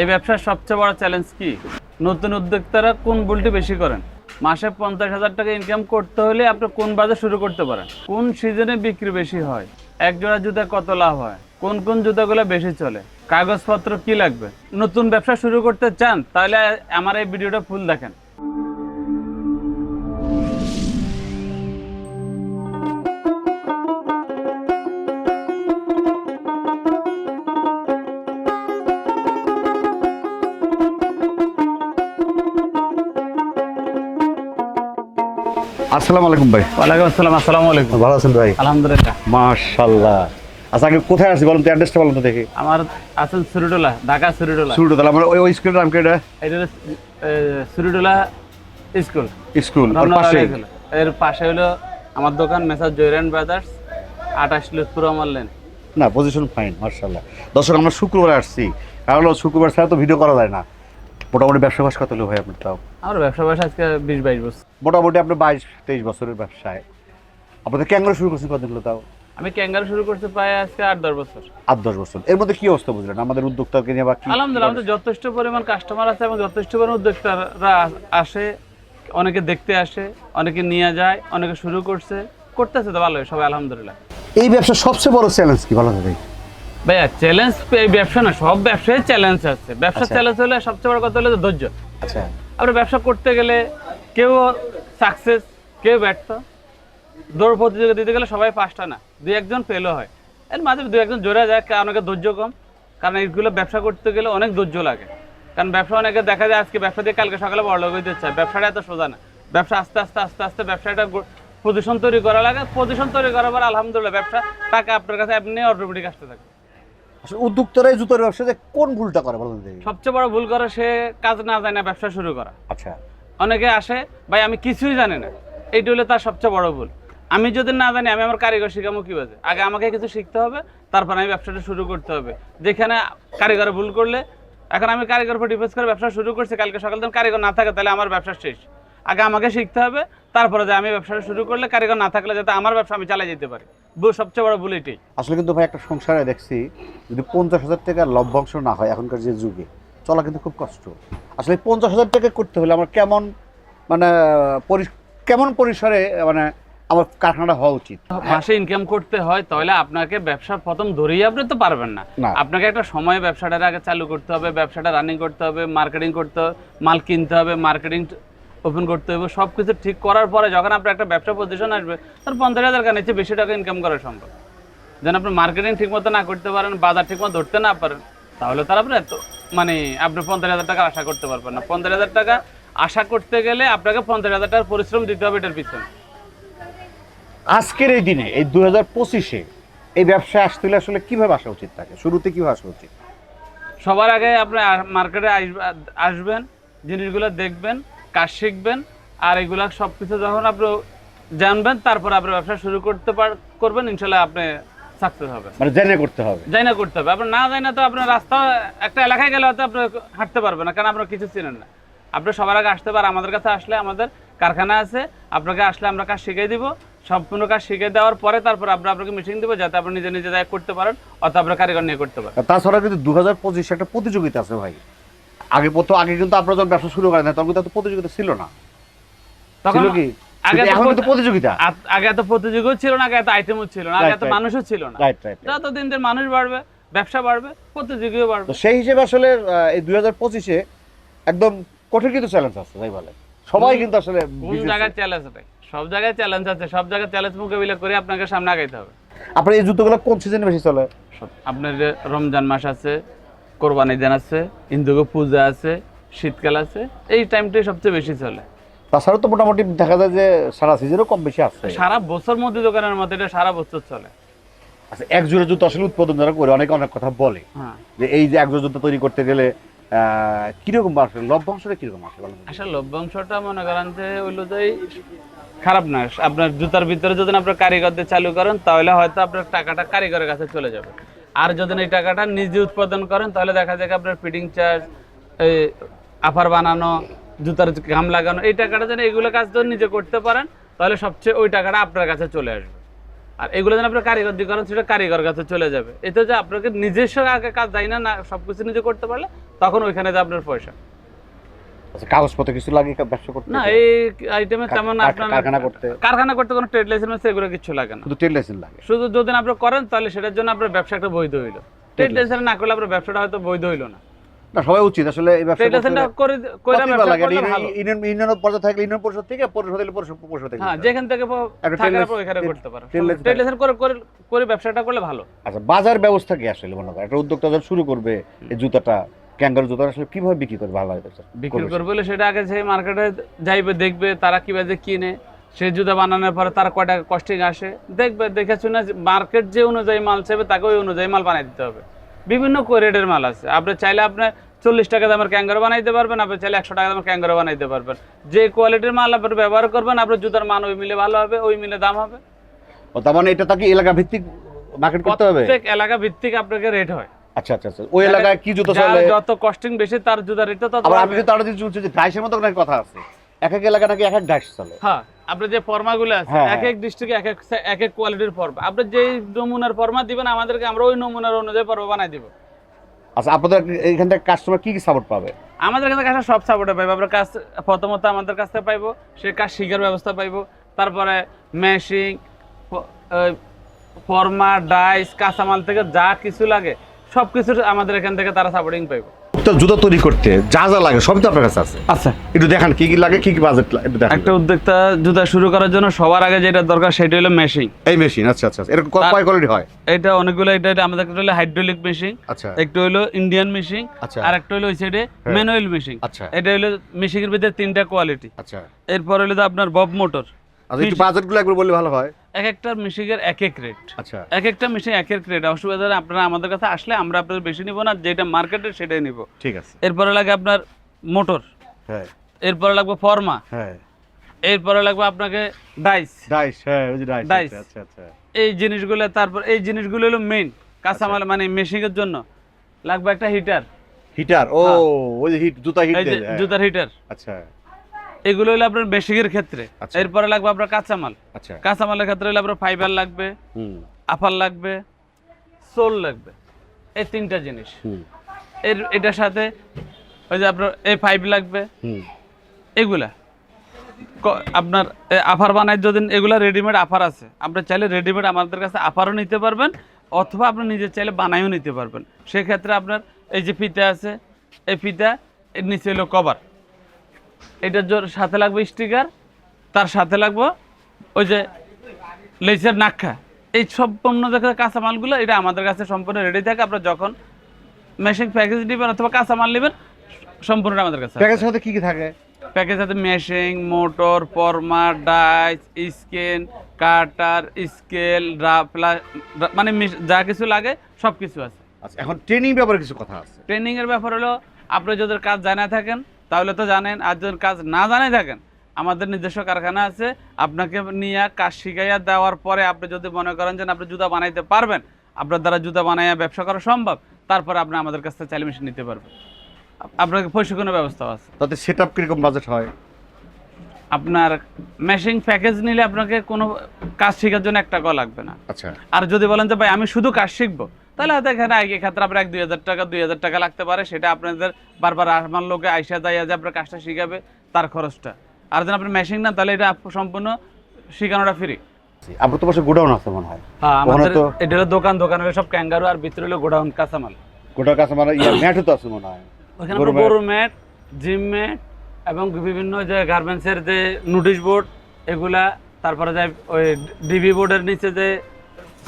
এই ব্যবসার সবচেয়ে বড় চ্যালেঞ্জ কি? নতুন উদ্যোক্তারা কোন ভুলটি বেশি করেন? মাসে পঞ্চাশ হাজার টাকা ইনকাম করতে হলে আপনি কোন বাজে শুরু করতে পারেন? কোন সিজনে বিক্রি বেশি হয়? এক জোড়া জুতা কত লাভ হয়? কোন কোন জুতাগুলো বেশি চলে? কাগজপত্র কি লাগবে? নতুন ব্যবসা শুরু করতে চান তাহলে আমার এই ভিডিওটা ফুল দেখেন। আসসালামু আলাইকুম ভাই। ওয়ালাইকুম আসসালাম আসসালামু আলাইকুম। ভালো আছেন ভাই? আলহামদুলিল্লাহ। মাশাল্লাহ আচ্ছা আগে কোথায় আছি বলুন তো অ্যাড্রেসটা বলুন তো দেখি। আমার আছেন সুরিডোলা ঢাকা সুরিডোলা। তাহলে আমার ওই স্কুলের নাম কি এটা? এটা সুরিডোলা স্কুল। স্কুল ওর পাশে এর পাশে হলো আমার দোকান মেসার জয়রান ব্রাদার্স আঠাশ লুৎপুর আমার লেন। না পজিশন ফাইন মার্শাল্লাহ দর্শক আমরা শুক্রবার আসছি। কারণ শুক্রবার ছাড়া তো ভিডিও করা যায় না। মোটামুটি ব্যবসা বাস কত হলো ভাই আপনার তাও? আমার ব্যবসা বয়স আজকে বিশ বাইশ বছর। মোটামুটি আপনার বাইশ তেইশ বছরের ব্যবসায়। আপনাদের ক্যাঙ্গারো শুরু করছেন কতগুলো তাও? আমি ক্যাঙ্গারু শুরু করতে পাই আজকে আট দশ বছর। আট দশ বছর। এর মধ্যে কি অবস্থা বুঝলেন? আমাদের উদ্যোক্তাকে নিয়ে বা আলহামদুলিল্লাহ আমাদের যথেষ্ট পরিমাণ কাস্টমার আছে এবং যথেষ্ট পরিমাণ উদ্যোক্তারা আসে অনেকে দেখতে আসে অনেকে নিয়ে যায় অনেকে শুরু করছে করতেছে তো ভালোই সবাই আলহামদুলিল্লাহ। এই ব্যবসার সবচেয়ে বড় চ্যালেঞ্জ কি বলা ভাই? ভাইয়া চ্যালেঞ্জ এই ব্যবসা না সব ব্যবসায় চ্যালেঞ্জ আছে। ব্যবসা আচ্ছা। চ্যালেঞ্জ হলে সবচেয়ে বড় কথা হলো ধৈর্য। আচ্ছা। আমরা ব্যবসা করতে গেলে কেউ সাকসেস কেউ ব্যর্থ। দৌড় প্রতিযোগিতা দিতে গেলে সবাই পাঁচটা না। দুই একজন ফেলও হয়। এর মাঝে দু একজন জোরে যায়, কারণ অনেকে ধৈর্য কম। কারণ এইগুলো ব্যবসা করতে গেলে অনেক ধৈর্য লাগে। কারণ ব্যবসা অনেকে দেখা যায় আজকে ব্যবসা দিয়ে কালকে সকালে বড় লোক হইতে চায়। ব্যবসাটা এত সোজা না। ব্যবসা আস্তে আস্তে আস্তে আস্তে ব্যবসাটা পজিশন তৈরি করা লাগে। পজিশন তৈরি করার পর আলহামদুলিল্লাহ, ব্যবসা টাকা আপনার কাছে এমনি অটোমেটিক আসতে থাকে। আসলে উদ্যোক্তারাই জুতোর ব্যবসাতে কোন ভুলটা করে দেখি। সবচেয়ে বড় ভুল করে সে কাজ না জানে না ব্যবসা শুরু করা। আচ্ছা। অনেকে আসে ভাই আমি কিছুই জানি না। এইটা হলো তার সবচেয়ে বড় ভুল। আমি যদি না জানি আমি আমার কারিগর শিখামো কি বাজে? আগে আমাকে কিছু শিখতে হবে তারপর আমি ব্যবসাটা শুরু করতে হবে। যেখানে কারিগর ভুল করলে এখন আমি কারিগর উপর ডিপেন্ড করে ব্যবসা শুরু করছি কালকে সকাল দিন কারিগর না থাকে তাহলে আমার ব্যবসা শেষ। আগে আমাকে শিখতে হবে তারপরে যে আমি ব্যবসাটা শুরু করলে কারিগর না থাকলে যাতে আমার ব্যবসা আমি চালিয়ে যেতে পারি। সবচেয়ে বড় ভুল এটাই। আসলে কিন্তু ভাই একটা সংসারে দেখছি যদি পঞ্চাশ হাজার টাকার লভ্যাংশ না হয় এখনকার যে যুগে চলা কিন্তু খুব কষ্ট। আসলে পঞ্চাশ হাজার টাকা করতে হলে আমার কেমন মানে কেমন পরিসরে মানে আমার কারখানাটা হওয়া উচিত? মাসে ইনকাম করতে হয় তাহলে আপনাকে ব্যবসা প্রথম ধরেই আপনি তো পারবেন না। আপনাকে একটা সময় ব্যবসাটার আগে চালু করতে হবে ব্যবসাটা রানিং করতে হবে মার্কেটিং করতে হবে মাল কিনতে হবে মার্কেটিং ওপেন করতে হবে সব কিছু ঠিক করার পরে যখন আপনার একটা ব্যবসা পজিশন আসবে তার পঞ্চাশ হাজার কারণে চেয়ে বেশি টাকা ইনকাম করা সম্ভব। যেন আপনি মার্কেটিং ঠিক মতো না করতে পারেন বাজার ঠিক মতো ধরতে না পারেন তাহলে তার আপনি এত মানে আপনি পঞ্চাশ হাজার টাকা আশা করতে পারবেন না। পঞ্চাশ হাজার টাকা আশা করতে গেলে আপনাকে পঞ্চাশ হাজার টাকার পরিশ্রম দিতে হবে এটার পিছনে। আজকের এই দিনে এই দু হাজার পঁচিশে এই ব্যবসায় আসতে হলে আসলে কীভাবে আসা উচিত থাকে শুরুতে কীভাবে আসা উচিত? সবার আগে আপনি মার্কেটে আসবেন জিনিসগুলো দেখবেন কাজ শিখবেন আর এগুলা সব কিছু যখন আপনি জানবেন তারপর আপনি ব্যবসা শুরু করতে পার করবেন ইনশাল্লাহ আপনি সাকসেস হবে। মানে জেনে করতে হবে। যাই না করতে হবে। আপনার না যাই না তো আপনার রাস্তা একটা এলাকায় গেলে হয়তো আপনি হাঁটতে পারবেন না কারণ আপনার কিছু চিনেন না। আপনি সবার আগে আসতে পারেন আমাদের কাছে আসলে আমাদের কারখানা আছে আপনাকে আসলে আমরা কাজ শিখিয়ে দিব। সম্পূর্ণ কাজ শিখিয়ে দেওয়ার পরে তারপর আমরা আপনাকে মিটিং দেবো যাতে আপনি নিজে নিজে দায় করতে পারেন অথবা আপনার কারিগর নিয়ে করতে পারেন। তাছাড়া কিন্তু দু হাজার পঁচিশে একটা প্রতিযোগিতা আছে ভাই। আগে প্রথম আগে কিন্তু আপনারা যখন ব্যবসা শুরু করেন তখন কিন্তু প্রতিযোগিতা ছিল না। তখন ছিল কি? আগে কিন্তু তো প্রতিযোগিতা। আগে এত প্রতিযোগীও ছিল না আগে এত আইটেমও ছিল না আগে এত মানুষও ছিল না। রাইট রাইট যত দিন দিন মানুষ বাড়বে ব্যবসা বাড়বে প্রতিযোগীও বাড়বে। সেই হিসেবে আসলে এই দুই হাজার পঁচিশে একদম কঠিন কিন্তু চ্যালেঞ্জ আছে তাই বলে। সবাই কোন- কিন্তু আসলে কোন জায়গায় চ্যালেঞ্জ আছে? সব জায়গায় চ্যালেঞ্জ আছে সব জায়গায় চ্যালেঞ্জ মোকাবিলা করে আপনাকে সামনে আগাইতে হবে। আপনার এই জুতোগুলো কোন সিজনে বেশি চলে? আপনার যে রমজান মাস আছে কোরবানি দেন আছে ইন্দুগো পূজা আছে শীতকাল আছে এই টাইমটাই সবচেয়ে বেশি চলে। তাছাড়া তো মোটামুটি দেখা যায় যে সারা সিজনও কম বেশি আছে। সারা বছর মধ্যে দোকানের মধ্যে এটা সারা বছর চলে। আচ্ছা এক জোড়া জুতো আসলে উৎপাদন যারা করে অনেকে অনেক কথা বলে। হ্যাঁ। যে এই যে এক জোড়া জুতো তৈরি করতে গেলে কীরকম আসে লভ্যাংশটা কীরকম আসে আসলে লভ্যাংশটা মনে করেন যে হইল যে খারাপ না আপনার জুতার ভিতরে যদি আপনার কারিগরদের চালু করেন তাহলে হয়তো আপনার টাকাটা কারিগরের কাছে চলে যাবে। আর যদি এই টাকাটা নিজে উৎপাদন করেন, তাহলে দেখা যায় আপনার ফিডিং চার্জ, এই আফার বানানো, জুতার ঘাম লাগানো, এই টাকাটা যেন এগুলো কাজ যদি নিজে করতে পারেন, তাহলে সবচেয়ে ওই টাকাটা আপনার কাছে চলে আসবে। আর এগুলো যেন আপনার কারিগর দিয়ে করেন, সেটা কারিগর কাছে চলে যাবে। এতে যে আপনাকে নিজস্ব আগে কাজ যায় না? না, সবকিছু নিজে করতে পারলে, তখন ওইখানে যে আপনার পয়সা। আচ্ছা কাগজপত্র কিছু লাগে ব্যবসা করতে? না এই আইটেমে তেমন আপনার কারখানা করতে? কারখানা করতে কোনো ট্রেড লাইসেন্স এগুলো কিছু লাগে না। শুধু ট্রেড লাইসেন্স লাগে? শুধু যদি আপনি করেন তাহলে সেটার জন্য আপনার ব্যবসা একটা বৈধ হইল। ট্রেড লাইসেন্স না করলে আপনার ব্যবসাটা হয়তো বৈধ হইল না। না সবাই উচিত আসলে এই ব্যবসা ট্রেড লাইসেন্সটা করে বা ব্যবসা? করলে ইউনিয়ন- ভালো। ইউনিয়ন ইউনিয়ন থাকলে ইউনিয়ন পরিষদ থেকে পরিষদ হলে পরিষদ পরিষদ থেকে হ্যাঁ যেখান থেকে থাকার পর license- করতে পারো ট্রেড লাইসেন্স করে করে ব্যবসাটা করলে ভালো। আচ্ছা বাজার ব্যবস্থা কি আসলে মনে করেন? একটা উদ্যোক্তা যখন শুরু করবে এই জুতাটা ক্যাঙ্গারু জুতা আসলে কীভাবে বিক্রি করবে? ভালো হয় স্যার। বিক্রি করবে হলে সেটা আগে সেই মার্কেটে যাইবে দেখবে তারা কীভাবে কিনে। জুতা বানানোর পরে তার কয়টা কস্টিং আসে দেখবে দেখে শুনে মার্কেট যে অনুযায়ী মাল চাইবে তাকে ওই অনুযায়ী মাল বানাই দিতে হবে। বিভিন্ন রেটের মাল আছে। আপনি চাইলে আপনি চল্লিশ টাকা দামের ক্যাঙ্গারো বানাইতে পারবেন আপনি চাইলে একশো টাকা দামের ক্যাঙ্গারো বানাইতে পারবেন। যে কোয়ালিটির মাল আপনি ব্যবহার করবেন আপনার জুতার মান ওই মিলে ভালো হবে ওই মিলে দাম হবে। ও তার মানে এটা তাকে এলাকা ভিত্তিক মার্কেট করতে হবে? প্রত্যেক এলাকা ভিত্তিক আপনাকে রেট হয়। আচ্ছা আচ্ছা আচ্ছা। ওই এলাকায় কি জুতো চলে? যত কস্টিং বেশি তার রেটটা তত আবার আপনি তো আরও যে চলছে যে ডাইসের মতো কথা আছে। এক এক এলাকা নাকি এক এক ডাইস চলে। হ্যাঁ আপনার যে ফর্মাগুলো আছে হ্যাঁ, এক এক ডিস্ট্রিক্টে এক এক এক এক কোয়ালিটির ফর্মা আপনি যেই নমুনার ফর্মা দিবেন আমাদেরকে আমরা ওই নমুনার অনুযায়ী ফর্মা বানাই দিব। আচ্ছা আপনাদের এইখান থেকে কাস্টমার কি কি সাপোর্ট পাবে? আমাদের কাছে কাছে সব সাপোর্টে পাইবো। কাজ প্রথমত আমাদের কাছ থেকে পাইবো সে কাজ শিখার ব্যবস্থা পাইবো। তারপরে মেশিং ফর্মা ডাইস কাঁচামাল থেকে যা কিছু লাগে সব কিছু আমাদের এখান থেকে তারা সাপোর্টিং পাইবো। তো জুতো তৈরি করতে যা যা লাগে সবই তো আপনার কাছে আছে? আচ্ছা একটু দেখান কি কি লাগে কি কি বাজেট একটু দেখান। একটা উদ্যোক্তা জুতা শুরু করার জন্য সবার আগে যেটা দরকার সেটা হলো মেশিং এই মেশিন আচ্ছা আচ্ছা আচ্ছা। এরকম কয় কোয়ালিটি হয়? এটা অনেকগুলো এটা এটা আমাদের একটা হলো হাইড্রোলিক মেশিন আচ্ছা। একটা হলো ইন্ডিয়ান মেশিন আচ্ছা। আর একটা হলো ওই সাইডে ম্যানুয়াল মেশিন আচ্ছা। এটা হলো মেশিনের ভিতরে তিনটা কোয়ালিটি আচ্ছা। এরপর হলো তো আপনার বব মোটর আচ্ছা একটু বাজেটগুলো একবার বললে ভালো হয়। এক একটা মেশিনের এক এক রেট আচ্ছা। এক একটা মেশিন এক এক রেট অসুবিধা আপনারা আমাদের কাছে আসলে আমরা আপনাদের বেশি নিব না যেটা মার্কেটে সেটাই নিব। ঠিক আছে। এরপরে লাগে আপনার মোটর হ্যাঁ। এরপরে লাগবে ফর্মা হ্যাঁ। এরপরে লাগবে আপনাকে ডাইস ডাইস হ্যাঁ ওই যে ডাইস আচ্ছা আচ্ছা। এই জিনিসগুলো তারপর এই জিনিসগুলো হলো মেইন কাঁচামাল মানে মেশিনের জন্য। লাগবে একটা হিটার হিটার ও ওই হিট জুতা হিট হ্যাঁ। জুতার হিটার আচ্ছা। এগুলো হলো আপনার মেশিনের ক্ষেত্রে। আচ্ছা। এরপরে লাগবে আপনার কাঁচামাল। আচ্ছা। কাঁচামালের ক্ষেত্রে হলে আপনার ফাইবার লাগবে হুম। আফার লাগবে সোল লাগবে এই তিনটা জিনিস। হুম। এর এটার সাথে ওই যে আপনার এই পাইপ লাগবে। হুম। এগুলা। আপনার আফার বানাই যদি এগুলা রেডিমেড আফার আছে আপনি চাইলে রেডিমেড আমাদের কাছে আফারও নিতে পারবেন অথবা আপনি নিজে চাইলে বানাইও নিতে পারবেন। সেক্ষেত্রে আপনার এই যে ফিতা আছে এই ফিতা এর নিচে হলো কভার এটার সাথে লাগবে স্টিকার তার সাথে লাগবে ওই যে লেসের নাক্ষা এই সব সম্পূর্ণ দেখা কাঁচামালগুলো এটা আমাদের কাছে সম্পূর্ণ রেডি থাকে। আপনার যখন মেশিন প্যাকেজ নেবেন অথবা কাঁচামাল নেবেন সম্পূর্ণ আমাদের কাছে আছে। প্যাকেজের সাথে কি কি থাকে? প্যাকেজ সাথে মেশিং মোটর ফর্মা ডাইস স্কেন কাটার স্কেল মানে যা কিছু লাগে সব কিছু আছে। আচ্ছা এখন ট্রেনিং ব্যাপারে কিছু কথা আছে। ট্রেনিং এর ব্যাপার হলো আপনি যদি কাজ জানা থাকেন তাহলে তো জানেন আর যদি কাজ না জানাই থাকেন। আমাদের নিজস্ব কারখানা আছে আপনাকে নিয়ে কাজ শিখাইয়া দেওয়ার পরে আপনি যদি মনে করেন যে আপনি জুতা বানাইতে পারবেন আপনার দ্বারা জুতা বানাইয়া ব্যবসা করা সম্ভব তারপরে আপনি আমাদের কাছ থেকে চাইলে মেশিন নিতে পারবেন। আপনাকে প্রশিক্ষণের ব্যবস্থাও আছে। তাতে সেট আপ কীরকম বাজেট হয়? আপনার মেশিং প্যাকেজ নিলে আপনাকে কোনো কাজ শেখার জন্য এক টাকাও লাগবে না। আচ্ছা। আর যদি বলেন যে ভাই আমি শুধু কাজ শিখব। তাহলে এখানে এই ক্ষেত্রে আপনার এক দুই হাজার টাকা দুই হাজার টাকা লাগতে পারে সেটা আপনাদের বারবার আমার লোকে আইসা যাইয়া যে আপনার কাজটা শিখাবে তার খরচটা। আর যদি আপনি মেশিন না তাহলে এটা সম্পূর্ণ শেখানোটা ফ্রি আপনার তো পাশে গোডাউন আছে মনে হয়। হ্যাঁ আমাদের এটা হলো দোকান দোকান হলো সব ক্যাঙ্গারু আর ভিতরে হলো গোডাউন কাঁচামাল। গোটার কাছে মানে ইয়ে ম্যাটও তো আছে মনে হয়। ওখানে গরু ম্যাট। জিম ম্যাট এবং বিভিন্ন যে গার্মেন্টসের যে নোটিশ বোর্ড এগুলা তারপরে যে ওই ডিবি বোর্ডের নিচে যে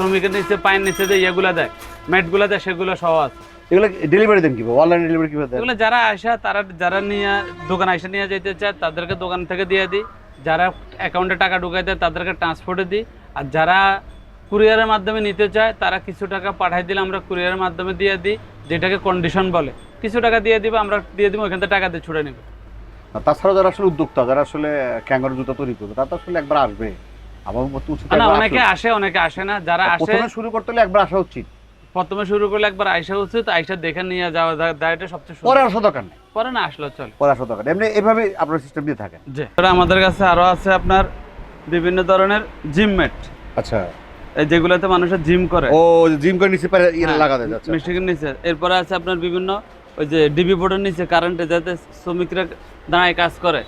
শ্রমিকের নিচে পায়ের নিচে যে ইয়েগুলা দেয় ম্যাটগুলা দেয় সেগুলো সহ আছে। এগুলো ডেলিভারি দেন কীভাবে? অনলাইন ডেলিভারি কীভাবে এগুলো যারা আসা তারা যারা নিয়ে দোকান আসে নিয়ে যেতে চায় তাদেরকে দোকান থেকে দিয়ে দিই। যারা অ্যাকাউন্টে টাকা ঢুকাই দেয় তাদেরকে ট্রান্সপোর্টে দিই। আর যারা কুরিয়ারের মাধ্যমে নিতে চায় তারা কিছু টাকা পাঠাই দিলে আমরা কুরিয়ারের মাধ্যমে দিয়ে দিই যেটাকে কন্ডিশন বলে। কিছু টাকা দিয়ে দিবে আমরা দিয়ে দিব ওইখান থেকে টাকা দিয়ে ছুটে নিব। তাছাড়া যারা আসলে উদ্যোক্তা যারা আসলে ক্যাঙ্গারু জুতা তৈরি করবে তারা তো আসলে একবার আসবে। আমার মতো না অনেকে আসে অনেকে আসে না যারা আসে প্রথমে শুরু করতে হলে একবার আসা উচিত। প্রথমে শুরু করলে একবার আইসা উচিত আইসা দেখে নিয়ে যাওয়া দায়টা সবচেয়ে পরে আসা দরকার নেই। পরে না আসলো চল। পরে আসা দরকার এমনি এভাবে আপনার সিস্টেম দিয়ে থাকেন। যে আমাদের কাছে আরও আছে আপনার বিভিন্ন ধরনের জিম ম্যাট আচ্ছা। এই যেগুলোতে মানুষের জিম করে। ও জিম করে নিচে পারে ইয়ে হ্যাঁ, লাগা আচ্ছা। নিচে। এরপরে আছে আপনার বিভিন্ন ওই যে ডিবি বোর্ডের নিচে কারেন্টে যাতে শ্রমিকরা দাঁড়ায় কাজ করে।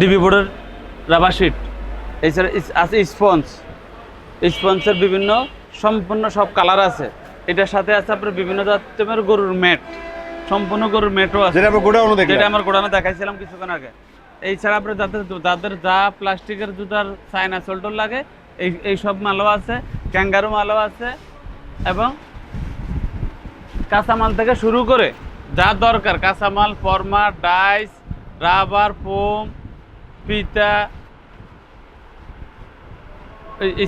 ডিবি বোর্ডের রাবার শিট এছাড়া আছে স্পঞ্জ স্পঞ্জের বিভিন্ন সম্পূর্ণ সব কালার আছে। এটার সাথে আছে আপনার বিভিন্ন জাতের গরুর ম্যাট সম্পূর্ণ গরুর ম্যাটও আছে। যেটা আমরা গোডাউনে দেখলাম। যেটা আমার গোডাউনে দেখাইছিলাম কিছুক্ষণ আগে। এছাড়া আপনার যাদের যাদের যা প্লাস্টিকের জুতার চায়না সোল্টর লাগে এই এই সব মালও আছে ক্যাঙ্গারু মালও আছে এবং কাঁচামাল থেকে শুরু করে যা দরকার কাঁচামাল ফর্মা ডাইস রাবার ফোম পিতা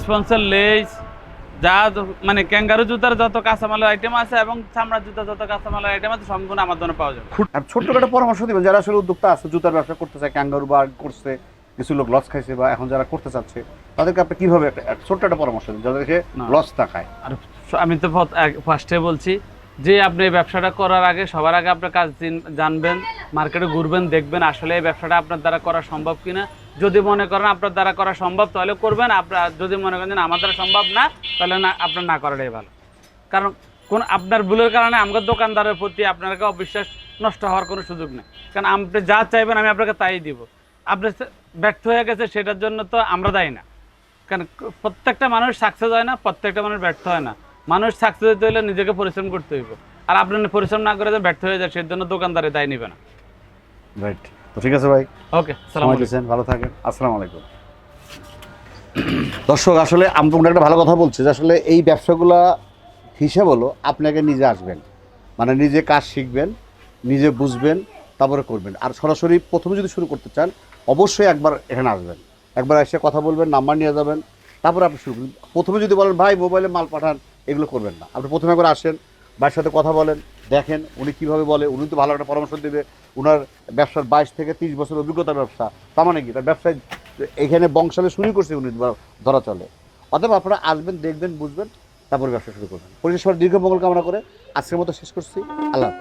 স্পন্সর লেস যা মানে ক্যাঙ্গারু জুতার যত কাঁচামালের আইটেম আছে এবং চামড়ার জুতার যত কাঁচামালের আইটেম আছে সম্পূর্ণ আমার দোকানে পাওয়া যাবে আর ছোট্টখাটো পরামর্শ দিবেন যারা আসলে উদ্যোক্তা আছে জুতার ব্যবসা করতে চায় ক্যাঙ্গারু বা করছে কিছু লোক লস খাইছে বা এখন যারা করতে চাচ্ছে তাদেরকে আপনি কীভাবে একটা একটা ছোট্ট একটা পরামর্শ দিন যাদেরকে। লস না খায় আর আমি তো ফার্স্টে বলছি যে আপনি এই ব্যবসাটা করার আগে, সবার আগে আপনার কাজ জানবেন, মার্কেটে ঘুরবেন, দেখবেন আসলে এই ব্যবসাটা আপনার দ্বারা করা সম্ভব কিনা। যদি মনে করেন আপনার দ্বারা করা সম্ভব, তাহলে করবেন। আপনার যদি মনে করেন আমার দ্বারা সম্ভব না, তাহলে না, আপনার না করাটাই ভালো। কারণ কোন আপনার ভুলের কারণে আমাদের দোকানদারের প্রতি আপনাকে অবিশ্বাস নষ্ট হওয়ার কোনো সুযোগ নেই। কারণ আপনি যা চাইবেন, আমি আপনাকে তাই দিব। আপনি ব্যর্থ হয়ে গেছে, সেটার জন্য তো আমরা দায়ী না। কারণ প্রত্যেকটা মানুষ সাকসেস হয় না, প্রত্যেকটা মানুষ ব্যর্থ হয় না। মানুষ সাকসেস হতে হলে নিজেকে পরিশ্রম করতে হইব। আর আপনি পরিশ্রম না করে ব্যর্থ হয়ে যায় সেজন্য দোকানদারে দায় নিবে না। রাইট তো ঠিক আছে ভাই? ওকে সালাম ভালো থাকেন। আসসালামু আলাইকুম। দর্শক আসলে আমি তোমাকে একটা ভালো কথা বলছি যে আসলে এই ব্যবসাগুলা হিসাব হলো আপনাকে নিজে আসবেন। মানে নিজে কাজ শিখবেন নিজে বুঝবেন তারপরে করবেন। আর সরাসরি প্রথমে যদি শুরু করতে চান অবশ্যই একবার এখানে আসবেন। একবার এসে কথা বলবেন নাম্বার নিয়ে যাবেন তারপরে আপনি শুরু করুন প্রথমে যদি বলেন ভাই মোবাইলে মাল পাঠান। এগুলো করবেন না। আপনি প্রথমে একবার আসেন, ভাইয়ের সাথে কথা বলেন, দেখেন উনি কীভাবে বলে, উনি তো ভালো একটা পরামর্শ দেবে। ওনার ব্যবসার বাইশ থেকে তিরিশ বছর অভিজ্ঞতার ব্যবসা, তার মানে কি? তার ব্যবসায় এখানে বংশালে শুরু করছে উনি ধরা- চলে। অতএব আপনারা আসবেন, দেখবেন, বুঝবেন, তারপর ব্যবসা শুরু করবেন। পরিশেষ দীর্ঘ মঙ্গল কামনা করে আজকের মতো শেষ করছি। আল্লাহ।